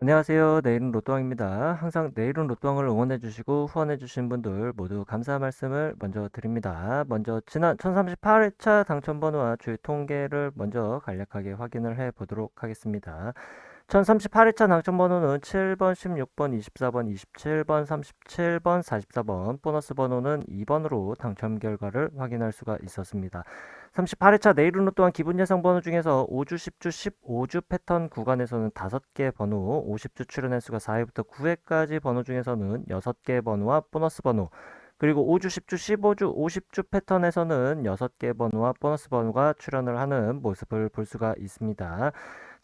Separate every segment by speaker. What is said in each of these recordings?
Speaker 1: 안녕하세요. 내일은 로또왕입니다. 항상 내일은 로또왕을 응원해 주시고 후원해 주신 분들 모두 감사 말씀을 먼저 드립니다. 먼저 지난 1038회차 당첨 번호와 주요 통계를 먼저 간략하게 확인을 해 보도록 하겠습니다. 1038회차 당첨 번호는 7번, 16번, 24번, 27번, 37번, 44번, 보너스 번호는 2번으로 당첨 결과를 확인할 수가 있었습니다. 38회차 내일은 또한 기본 예상 번호 중에서 5주, 10주, 15주 패턴 구간에서는 5개 번호, 50주 출연 횟수가 4회부터 9회까지 번호 중에서는 6개 번호와 보너스 번호, 그리고 5주, 10주, 15주, 50주 패턴에서는 6개 번호와 보너스 번호가 출연을 하는 모습을 볼 수가 있습니다.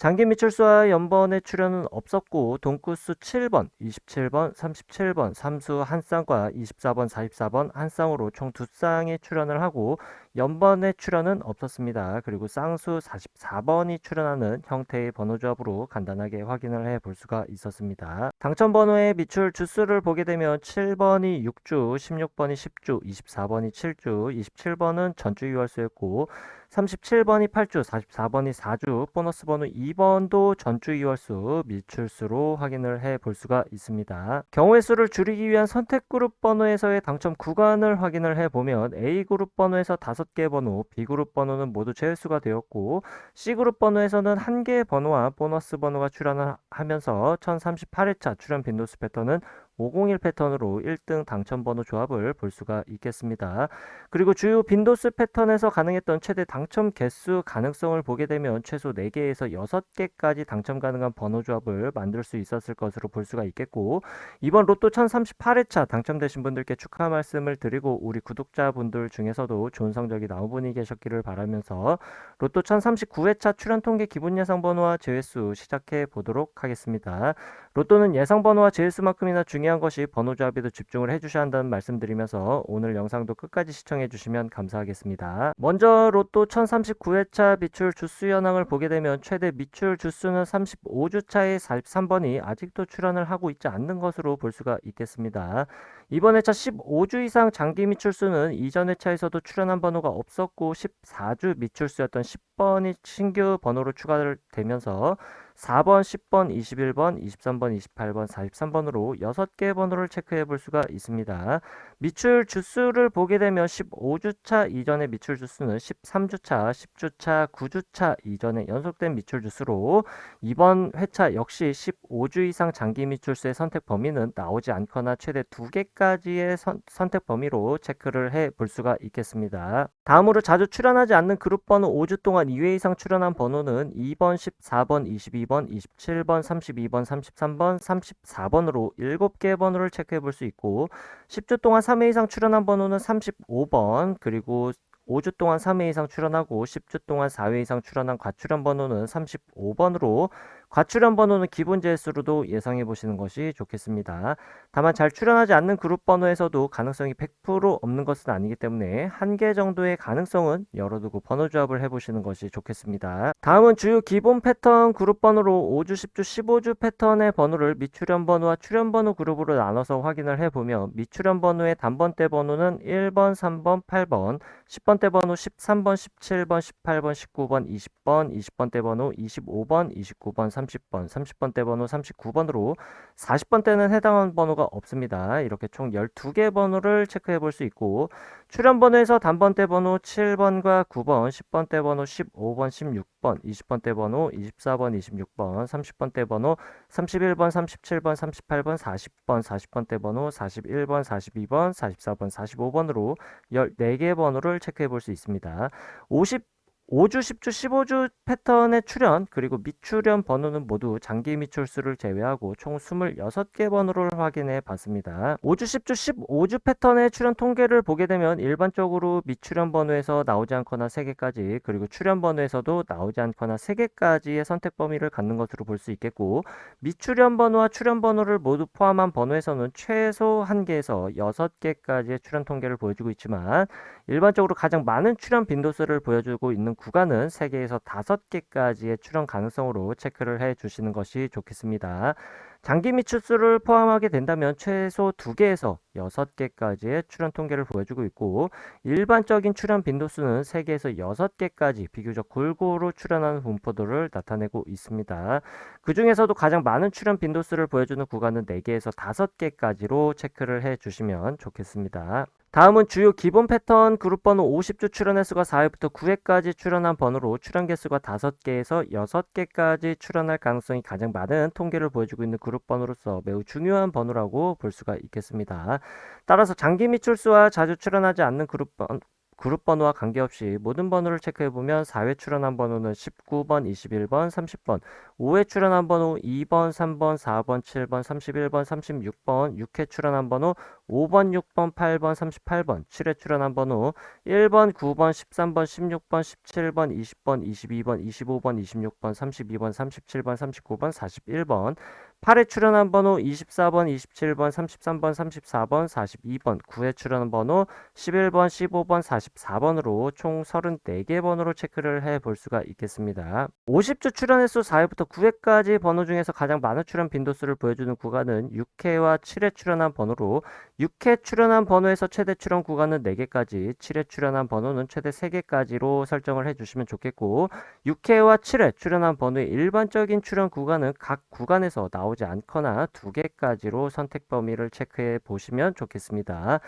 Speaker 1: 장기 미 출수와 연번의 출연은 없었고 동구수 7번, 27번, 37번, 삼수 한 쌍과 24번, 44번 한 쌍으로 총 두 쌍이 출연을 하고 연번의 출연은 없었습니다. 그리고 쌍수 44번이 출연하는 형태의 번호 조합으로 간단하게 확인을 해 볼 수가 있었습니다. 당첨 번호의 미출 주수를 보게 되면 7번이 6주, 16번이 10주, 24번이 7주, 27번은 전주 유월수였고 37번이 8주, 44번이 4주, 보너스 번호 2번도 전주 2월수 미출수로 확인을 해 볼 수가 있습니다. 경우의 수를 줄이기 위한 선택 그룹 번호에서의 당첨 구간을 확인을 해 보면 A 그룹 번호에서 5개 번호, B 그룹 번호는 모두 제외수가 되었고 C 그룹 번호에서는 1개의 번호와 보너스 번호가 출연을 하면서 1038회차 출연 빈도수 패턴은 501 패턴으로 1등 당첨 번호 조합을 볼 수가 있겠습니다. 그리고 주요 빈도수 패턴에서 가능했던 최대 당첨 개수 가능성을 보게 되면 최소 4개에서 6개까지 당첨 가능한 번호 조합을 만들 수 있었을 것으로 볼 수가 있겠고 이번 로또 1038회차 당첨되신 분들께 축하 말씀을 드리고 우리 구독자분들 중에서도 좋은 성적이 나온 분이 계셨기를 바라면서 로또 1039회차 출연 통계 기본 예상 번호와 제외수 시작해 보도록 하겠습니다. 로또는 예상 번호와 제일수만큼이나 중요 한 것이 번호 조합에도 집중을 해주셔야 한다는 말씀드리면서 오늘 영상도 끝까지 시청해 주시면 감사하겠습니다. 먼저 로또 1039회차 미출 주수 현황을 보게 되면 최대 미출 주수는 35주차의 43번이 아직도 출연을 하고 있지 않는 것으로 볼 수가 있겠습니다. 이번 회차 15주 이상 장기 미출수는 이전 회차에서도 출연한 번호가 없었고 14주 미출수였던 10번이 신규 번호로 추가되면서 4번, 10번, 21번, 23번, 28번, 43번으로 6개 번호를 체크해 볼 수가 있습니다. 미출 주수를 보게 되면 15주차 이전의 미출 주수는 13주차, 10주차, 9주차 이전의 연속된 미출 주수로 이번 회차 역시 15주 이상 장기 미출수의 선택 범위는 나오지 않거나 최대 2개까지의 선, 선택 범위로 체크를 해 볼 수가 있겠습니다. 다음으로 자주 출연하지 않는 그룹 번호 5주 동안 2회 이상 출연한 번호는 2번, 14번, 22번, 27번, 32번, 33번, 34번으로 7개 번호를 체크해 볼 수 있고 10주 동안 3회 이상 출연한 번호는 35번 그리고 5주 동안 3회 이상 출연하고 10주 동안 4회 이상 출연한 과출연 번호는 35번으로 과출연 번호는 기본 제수로도 예상해 보시는 것이 좋겠습니다. 다만 잘 출연하지 않는 그룹 번호에서도 가능성이 100% 없는 것은 아니기 때문에 한 개 정도의 가능성은 열어두고 번호 조합을 해보시는 것이 좋겠습니다. 다음은 주요 기본 패턴 그룹 번호로 5주, 10주, 15주 패턴의 번호를 미출연 번호와 출연 번호 그룹으로 나눠서 확인을 해보면 미출연 번호의 단번대 번호는 1번, 3번, 8번, 10번대 번호 13번, 17번, 18번, 19번, 20번, 20번대 번호 25번, 29번, 30번, 30번대 번호 39번으로 40번대는 해당하는 번호가 없습니다. 이렇게 총 12개 번호를 체크해 볼 수 있고 출연 번호에서 단번대 번호 7번과 9번, 10번대 번호 15번, 16번, 20번대 번호 24번, 26번, 30번대 번호 31번, 37번, 38번, 40번, 40번대 번호 41번, 42번, 44번, 45번으로 14개 번호를 체크해 볼 수 있습니다. 50 5주, 10주, 15주 패턴의 출연 그리고 미출연 번호는 모두 장기 미출수를 제외하고 총 26개 번호를 확인해 봤습니다. 5주, 10주, 15주 패턴의 출연 통계를 보게 되면 일반적으로 미출연 번호에서 나오지 않거나 3개까지 그리고 출연 번호에서도 나오지 않거나 3개까지의 선택 범위를 갖는 것으로 볼 수 있겠고 미출연 번호와 출연 번호를 모두 포함한 번호에서는 최소 1개에서 6개까지의 출연 통계를 보여주고 있지만 일반적으로 가장 많은 출연 빈도수를 보여주고 있는 있는 구간은 3개에서 5개까지의 출연 가능성으로 체크를 해 주시는 것이 좋겠습니다. 장기 미추수를 포함하게 된다면 최소 2개에서 6개까지의 출연 통계를 보여주고 있고 일반적인 출연 빈도수는 3개에서 6개까지 비교적 골고루 출연하는 분포도를 나타내고 있습니다. 그 중에서도 가장 많은 출연 빈도수를 보여주는 구간은 4개에서 5개까지로 체크를 해 주시면 좋겠습니다. 다음은 주요 기본 패턴 그룹 번호 50주 출연 횟수가 4회부터 9회까지 출연한 번호로 출연 개수가 5개에서 6개까지 출연할 가능성이 가장 많은 통계를 보여주고 있는 그룹 번호로서 매우 중요한 번호라고 볼 수가 있겠습니다. 따라서 장기 미출수와 자주 출연하지 않는 그룹 번 그룹 번호와 관계없이 모든 번호를 체크해 보면 4회 출연한 번호는 19번, 21번, 30번, 5회 출연한 번호 2번, 3번, 4번, 7번, 31번, 36번, 6회 출연한 번호 5번, 6번, 8번, 38번, 7회 출연한 번호 1번, 9번, 13번, 16번, 17번, 20번, 22번, 25번, 26번, 32번, 37번, 39번, 41번, 8회 출연한 번호 24번, 27번, 33번, 34번, 42번, 9회 출연한 번호 11번, 15번, 44번으로 총 34개 번호로 체크를 해 볼 수가 있겠습니다. 50주 출연 횟수 4회부터 9회까지 번호 중에서 가장 많은 출연 빈도수를 보여주는 구간은 6회와 7회 출연한 번호로 6회 출연한 번호에서 최대 출연 구간은 4개까지, 7회 출연한 번호는 최대 3개까지로 설정을 해주시면 좋겠고 6회와 7회 출연한 번호의 일반적인 출연 구간은 각 구간에서 나오 지 않거나 2개까지로 선택 범위를 체크해 보시면 좋겠습니다.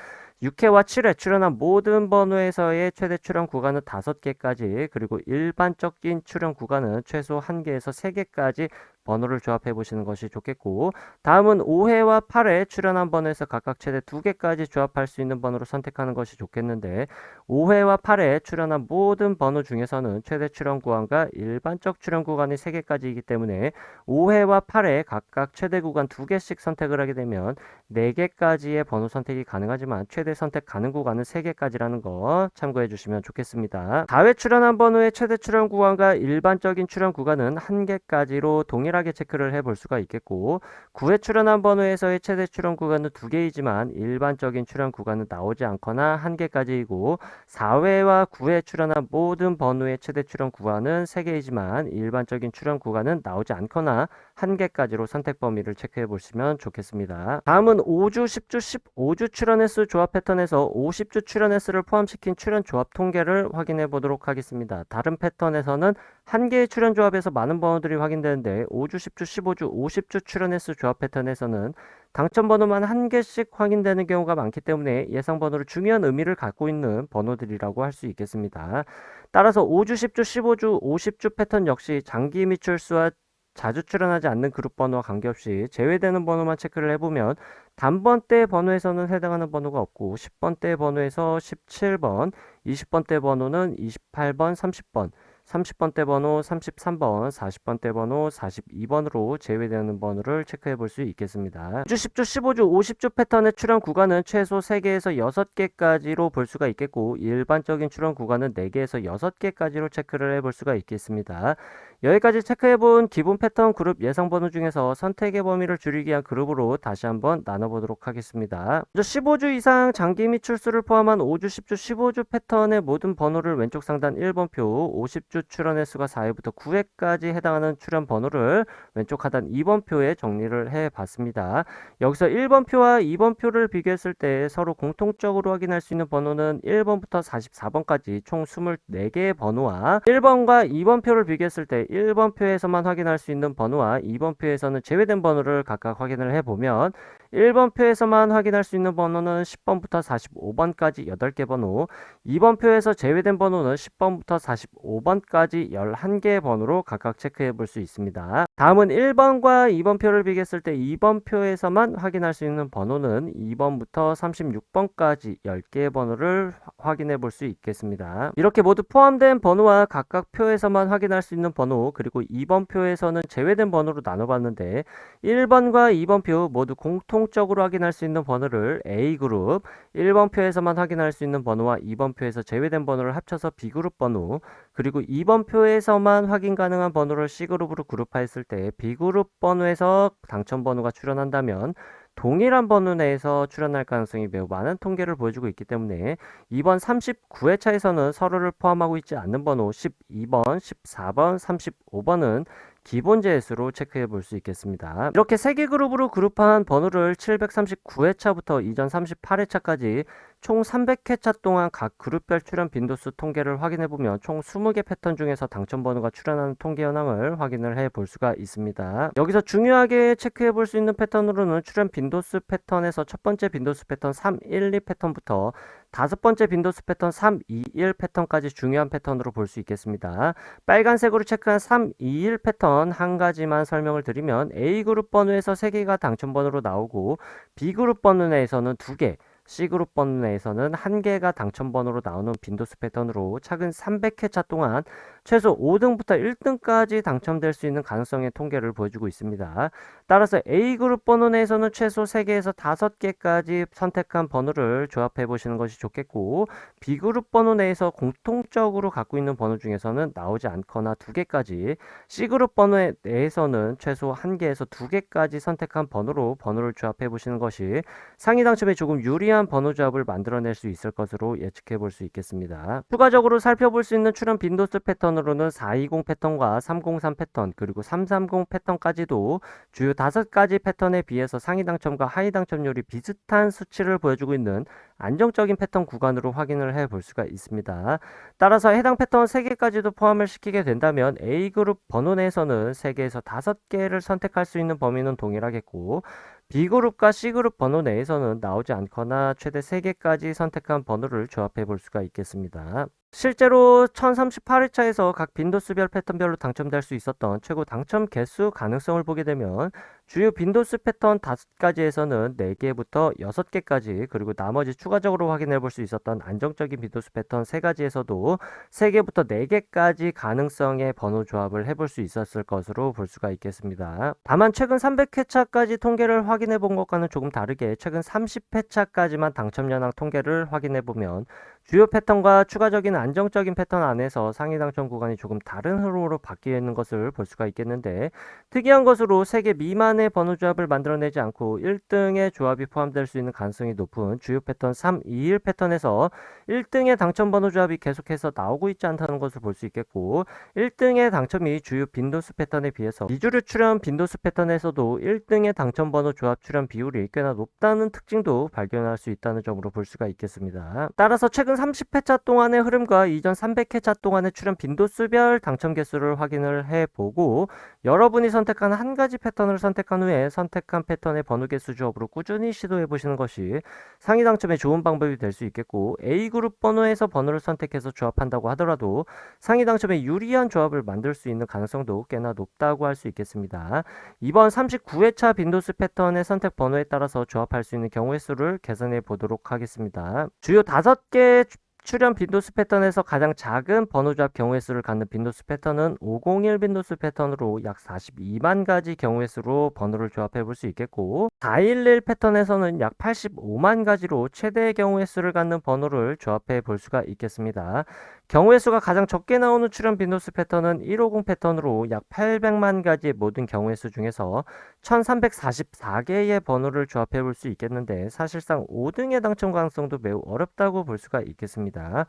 Speaker 1: 6회와 7회 출연한 모든 번호에서의 최대 출연 구간은 5개까지 그리고 일반적인 출연 구간은 최소 1개에서 3개까지 번호를 조합해 보시는 것이 좋겠고 다음은 5회와 8회 출연한 번호에서 각각 최대 2개까지 조합할 수 있는 번호로 선택하는 것이 좋겠는데 5회와 8회 출연한 모든 번호 중에서는 최대 출연 구간과 일반적 출연 구간이 3개까지이기 때문에 5회와 8회 각각 최대 구간 2개씩 선택을 하게 되면 4개까지의 번호 선택이 가능하지만 최대 선택 가능 구간은 3개까지라는 거 참고해 주시면 좋겠습니다. 4회 출연한 번호의 최대 출연 구간과 일반적인 출연 구간은 1개까지로 동일하게 체크를 해 볼 수가 있겠고 9회 출연한 번호에서의 최대 출연 구간은 2개이지만 일반적인 출연 구간은 나오지 않거나 1개까지이고 4회와 9회 출연한 모든 번호의 최대 출연 구간은 3개이지만 일반적인 출연 구간은 나오지 않거나 1개까지로 선택 범위를 체크해 보시면 좋겠습니다. 다음은 5주, 10주, 15주 출연 횟수 조합 패턴에서 50주 출연 횟수를 포함시킨 출연 조합 통계를 확인해 보도록 하겠습니다. 다른 패턴에서는 한 개의 출연 조합에서 많은 번호들이 확인되는데 5주, 10주, 15주, 50주 출연 횟수 조합 패턴에서는 당첨 번호만 한 개씩 확인되는 경우가 많기 때문에 예상 번호로 중요한 의미를 갖고 있는 번호들이라고 할 수 있겠습니다. 따라서 5주, 10주, 15주, 50주 패턴 역시 장기 미출수와 자주 출연하지 않는 그룹 번호와 관계없이 제외되는 번호만 체크를 해보면 단번대 번호에서는 해당하는 번호가 없고 10번대 번호에서 17번, 20번대 번호는 28번, 30번, 30번대 번호 33번, 40번대 번호 42번으로 제외되는 번호를 체크해 볼 수 있겠습니다. 6주, 10주, 15주, 50주 패턴의 출연 구간은 최소 3개에서 6개까지로 볼 수가 있겠고 일반적인 출연 구간은 4개에서 6개까지로 체크를 해 볼 수가 있겠습니다. 여기까지 체크해본 기본 패턴 그룹 예상 번호 중에서 선택의 범위를 줄이기 위한 그룹으로 다시 한번 나눠보도록 하겠습니다. 먼저 15주 이상 장기 및 출수를 포함한 5주, 10주, 15주 패턴의 모든 번호를 왼쪽 상단 1번표, 50주 출연 횟수가 4회부터 9회까지 해당하는 출연 번호를 왼쪽 하단 2번표에 정리를 해봤습니다. 여기서 1번표와 2번표를 비교했을 때 서로 공통적으로 확인할 수 있는 번호는 1번부터 44번까지 총 24개의 번호와 1번과 2번표를 비교했을 때 1번 표에서만 확인할 수 있는 번호와 2번 표에서는 제외된 번호를 각각 확인을 해보면 1번 표에서만 확인할 수 있는 번호는 10번부터 45번까지 8개 번호, 2번 표에서 제외된 번호는 10번부터 45번까지 11개의 번호로 각각 체크해 볼 수 있습니다. 다음은 1번과 2번 표를 비교했을 때 2번 표에서만 확인할 수 있는 번호는 2번부터 36번까지 10개의 번호를 확인해 볼 수 있겠습니다. 이렇게 모두 포함된 번호와 각각 표에서만 확인할 수 있는 번호, 그리고 2번 표에서는 제외된 번호로 나눠봤는데 1번과 2번 표 모두 공통 적으로 확인할 수 있는 번호를 A그룹, 1번 표에서만 확인할 수 있는 번호와 2번 표에서 제외된 번호를 합쳐서 B그룹 번호, 그리고 2번 표에서만 확인 가능한 번호를 C그룹으로 그룹화했을 때 B그룹 번호에서 당첨 번호가 출현한다면 동일한 번호 내에서 출현할 가능성이 매우 많은 통계를 보여주고 있기 때문에 이번 39회차에서는 서로를 포함하고 있지 않는 번호 12번, 14번, 35번은 기본 재수로 체크해 볼 수 있겠습니다. 이렇게 세 개 그룹으로 그룹한 번호를 739회차부터 이전 38회차까지 총 300회차 동안 각 그룹별 출현 빈도수 통계를 확인해 보면 총 20개 패턴 중에서 당첨 번호가 출현하는 통계 현황을 확인을 해 볼 수가 있습니다. 여기서 중요하게 체크해 볼 수 있는 패턴으로는 출현 빈도수 패턴에서 첫 번째 빈도수 패턴 312 패턴부터 다섯 번째 빈도수 패턴 321 패턴까지 중요한 패턴으로 볼 수 있겠습니다. 빨간색으로 체크한 321 패턴 한 가지만 설명을 드리면 A그룹 번호에서 3개가 당첨 번호로 나오고 B그룹 번호 내에서는 2개, C그룹 번호 내에서는 한 개가 당첨 번호로 나오는 빈도수 패턴으로 최근 300회차 동안 최소 5등부터 1등까지 당첨될 수 있는 가능성의 통계를 보여주고 있습니다. 따라서 A그룹 번호 내에서는 최소 3개에서 5개까지 선택한 번호를 조합해 보시는 것이 좋겠고 B그룹 번호 내에서 공통적으로 갖고 있는 번호 중에서는 나오지 않거나 2개까지 C그룹 번호 내에서는 최소 1개에서 2개까지 선택한 번호로 번호를 조합해 보시는 것이 상위 당첨에 조금 유리한 번호 조합을 만들어낼 수 있을 것으로 예측해 볼 수 있겠습니다. 추가적으로 살펴볼 수 있는 출현 빈도수 패턴으로는 420 패턴과 303 패턴 그리고 330 패턴까지도 주요 다섯 가지 패턴에 비해서 상위 당첨과 하위 당첨률이 비슷한 수치를 보여주고 있는 안정적인 패턴 구간으로 확인을 해 볼 수가 있습니다. 따라서 해당 패턴 3개까지도 포함을 시키게 된다면 A그룹 번호 내에서는 3개에서 5개를 선택할 수 있는 범위는 동일하겠고 B그룹과 C그룹 번호 내에서는 나오지 않거나 최대 3개까지 선택한 번호를 조합해 볼 수가 있겠습니다. 실제로 1038회차에서 각 빈도수별 패턴별로 당첨될 수 있었던 최고 당첨 개수 가능성을 보게 되면 주요 빈도수 패턴 5가지에서는 4개부터 6개까지 그리고 나머지 추가적으로 확인해 볼 수 있었던 안정적인 빈도수 패턴 3가지에서도 3개부터 4개까지 가능성의 번호 조합을 해볼 수 있었을 것으로 볼 수가 있겠습니다. 다만 최근 300회차까지 통계를 확인해 본 것과는 조금 다르게 최근 30회차까지만 당첨 연항 통계를 확인해 보면 주요 패턴과 추가적인 안정적인 패턴 안에서 상위 당첨 구간이 조금 다른 흐름으로 바뀌어 있는 것을 볼 수가 있겠는데 특이한 것으로 3개 미만 의 번호 조합을 만들어내지 않고 1등의 조합이 포함될 수 있는 가능성이 높은 주요 패턴 3, 2, 1 패턴에서 1등의 당첨 번호 조합이 계속해서 나오고 있지 않다는 것을 볼 수 있겠고 1등의 당첨이 주요 빈도수 패턴에 비해서 미주류 출현 빈도수 패턴에서도 1등의 당첨 번호 조합 출현 비율이 꽤나 높다는 특징도 발견할 수 있다는 점으로 볼 수가 있겠습니다. 따라서 최근 30회차 동안의 흐름과 이전 300회차 동안의 출현 빈도수별 당첨 개수를 확인을 해보고 여러분이 선택한 한 가지 패턴을 선택 한 후에 선택한 패턴의 번호 개수 조합으로 꾸준히 시도해 보시는 것이 상위 당첨에 좋은 방법이 될 수 있겠고 A그룹 번호에서 번호를 선택해서 조합한다고 하더라도 상위 당첨에 유리한 조합을 만들 수 있는 가능성도 꽤나 높다고 할 수 있겠습니다. 이번 39회차 빈도수 패턴의 선택 번호에 따라서 조합할 수 있는 경우의 수를 계산해 보도록 하겠습니다. 주요 5개 출현 빈도수 패턴에서 가장 작은 번호 조합 경우의 수를 갖는 빈도수 패턴은 501 빈도수 패턴으로 약 42만 가지 경우의 수로 번호를 조합해 볼 수 있겠고 411 패턴에서는 약 85만 가지로 최대의 경우의 수를 갖는 번호를 조합해 볼 수가 있겠습니다. 경우의 수가 가장 적게 나오는 출현 빈도수 패턴은 150 패턴으로 약 800만 가지의 모든 경우의 수 중에서 1344개의 번호를 조합해 볼 수 있겠는데 사실상 5등의 당첨 가능성도 매우 어렵다고 볼 수가 있겠습니다.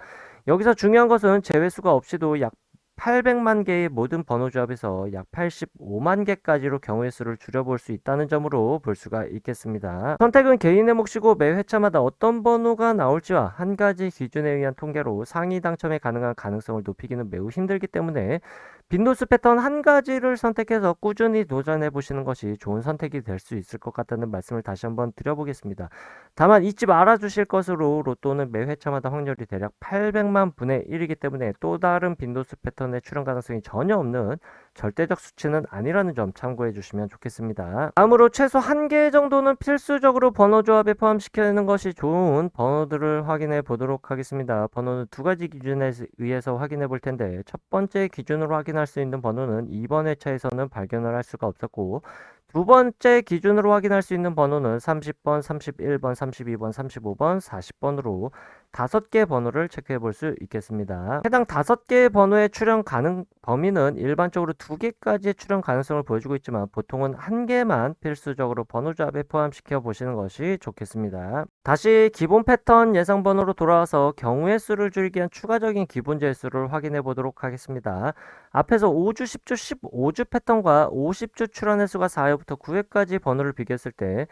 Speaker 1: 여기서 중요한 것은 제외수가 없이도 약 800만 개의 모든 번호 조합에서 약 85만 개까지로 경우의 수를 줄여볼 수 있다는 점으로 볼 수가 있겠습니다. 선택은 개인의 몫이고 매 회차마다 어떤 번호가 나올지와 한 가지 기준에 의한 통계로 상위 당첨에 가능한 가능성을 높이기는 매우 힘들기 때문에 빈도수 패턴 한 가지를 선택해서 꾸준히 도전해 보시는 것이 좋은 선택이 될 수 있을 것 같다는 말씀을 다시 한번 드려보겠습니다. 다만 잊지 말아 주실 것으로 로또는 매 회차마다 확률이 대략 800만 분의 1이기 때문에 또 다른 빈도수 패턴의 출현 가능성이 전혀 없는 절대적 수치는 아니라는 점 참고해 주시면 좋겠습니다. 다음으로 최소 한 개 정도는 필수적으로 번호 조합에 포함시키는 것이 좋은 번호들을 확인해 보도록 하겠습니다. 번호는 두 가지 기준에 의해서 확인해 볼 텐데 첫 번째 기준으로 확인할 수 있는 번호는 이번 회차에서는 발견을 할 수가 없었고 두 번째 기준으로 확인할 수 있는 번호는 30번, 31번, 32번, 35번, 40번으로 다섯 개 번호를 체크해 볼 수 있겠습니다. 해당 다섯 개의 번호의 출현 가능 범위는 일반적으로 두 개까지의 출현 가능성을 보여주고 있지만 보통은 한 개만 필수적으로 번호 조합에 포함시켜 보시는 것이 좋겠습니다. 다시 기본 패턴 예상 번호로 돌아와서 경우의 수를 줄이기 위한 추가적인 기본 재수를 확인해 보도록 하겠습니다. 앞에서 5주, 10주, 15주 패턴과 50주 출현 횟수가 4회부터 9회까지 번호를 비교했을 때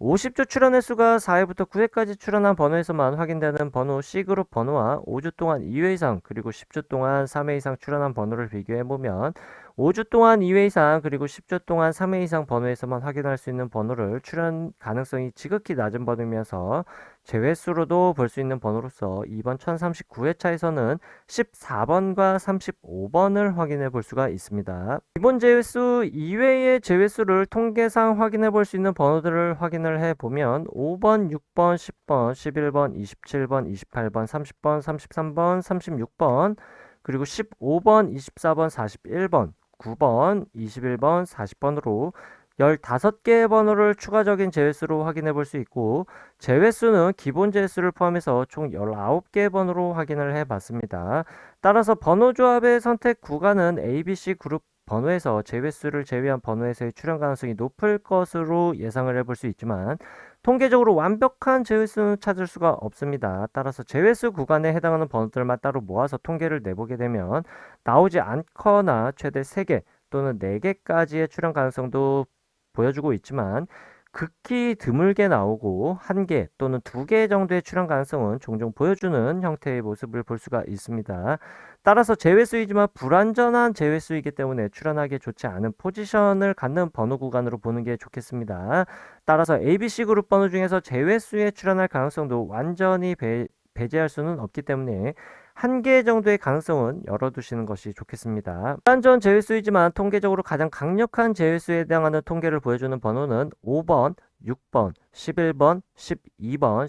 Speaker 1: 50주 출현 횟수가 4회부터 9회까지 출현한 번호에서만 확인되는 번호 C그룹 번호와 5주 동안 2회 이상 그리고 10주 동안 3회 이상 출현한 번호를 비교해 보면 5주 동안 2회 이상 그리고 10주 동안 3회 이상 번호에서만 확인할 수 있는 번호를 출현 가능성이 지극히 낮은 번호이면서 제외수로도 볼 수 있는 번호로서 이번 1039회차에서는 14번과 35번을 확인해 볼 수가 있습니다. 기본 제외수 이외의 제외수를 통계상 확인해 볼 수 있는 번호들을 확인을 해 보면 5번, 6번, 10번, 11번, 27번, 28번, 30번, 33번, 36번, 그리고 15번, 24번, 41번, 9번, 21번, 40번으로 15개의 번호를 추가적인 제외수로 확인해 볼 수 있고 제외수는 기본 제외수를 포함해서 총 19개의 번호로 확인을 해 봤습니다. 따라서 번호 조합의 선택 구간은 ABC 그룹 번호에서 제외수를 제외한 번호에서의 출현 가능성이 높을 것으로 예상을 해볼 수 있지만 통계적으로 완벽한 제외수는 찾을 수가 없습니다. 따라서 제외수 구간에 해당하는 번호들만 따로 모아서 통계를 내보게 되면 나오지 않거나 최대 3개 또는 4개까지의 출현 가능성도 보여주고 있지만 극히 드물게 나오고 한 개 또는 두 개 정도의 출현 가능성은 종종 보여주는 형태의 모습을 볼 수가 있습니다. 따라서 제외수이지만 불완전한 제외수이기 때문에 출현하기 좋지 않은 포지션을 갖는 번호 구간으로 보는 게 좋겠습니다. 따라서 ABC 그룹 번호 중에서 제외수에 출현할 가능성도 완전히 배, 배제할 수는 없기 때문에 한 개 정도의 가능성은 열어두시는 것이 좋겠습니다. 불완전 제외수이지만 통계적으로 가장 강력한 제외수에 해당하는 통계를 보여주는 번호는 5번, 6번, 11번, 12번,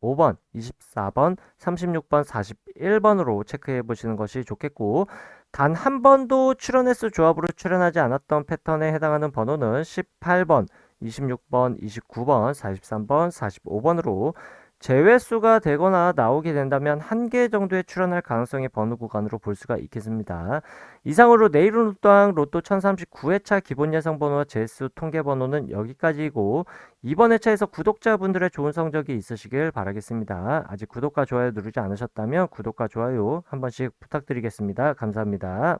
Speaker 1: 15번, 24번, 36번, 41번으로 체크해 보시는 것이 좋겠고 단 한 번도 출현 횟수 조합으로 출현하지 않았던 패턴에 해당하는 번호는 18번, 26번, 29번, 43번, 45번으로 제외수가 되거나 나오게 된다면 한 개 정도의 출현할 가능성의 번호 구간으로 볼 수가 있겠습니다. 이상으로 내일은 로또왕 로또 1039회차 기본 예상 번호와 제수 통계 번호는 여기까지이고 이번 회차에서 구독자분들의 좋은 성적이 있으시길 바라겠습니다. 아직 구독과 좋아요 누르지 않으셨다면 구독과 좋아요 한 번씩 부탁드리겠습니다. 감사합니다.